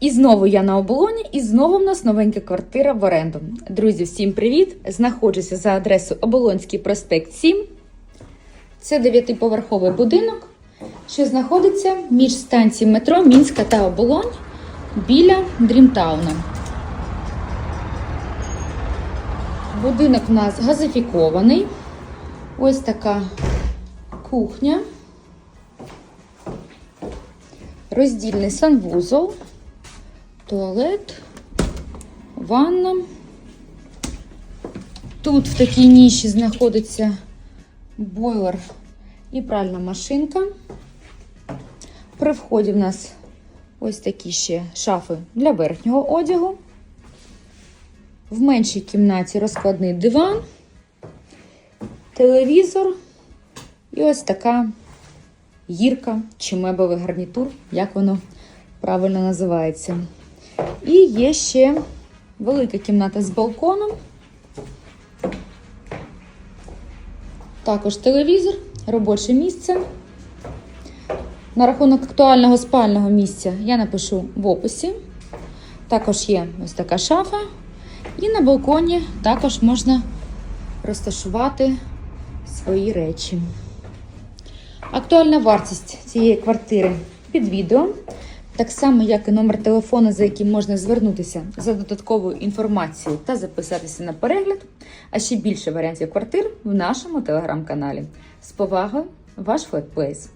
І знову я на оболоні, і знову в нас новенька квартира в оренду. Друзі, всім привіт! Знаходжуся за адресою Оболонський проспект 7. Це дев'ятиповерховий будинок, що знаходиться між станцією метро Мінська та Оболонь біля Дрімтауна. Будинок у нас газифікований. Ось така кухня. Роздільний санвузол, туалет, ванна. Тут в такій ніші знаходиться бойлер і пральна машинка. При вході в нас ось такі ще шафи для верхнього одягу. В меншій кімнаті розкладний диван, телевізор і ось така гірка чи меблевий гарнітур, як воно правильно називається. І є ще велика кімната з балконом. Також телевізор, робоче місце. На рахунок актуального спального місця я напишу в описі. Також є ось така шафа. І на балконі також можна розташувати свої речі. Актуальна вартість цієї квартири під відео, так само, як і номер телефону, за яким можна звернутися за додатковою інформацією та записатися на перегляд, а ще більше варіантів квартир в нашому телеграм-каналі. З повагою, ваш Флетплейс.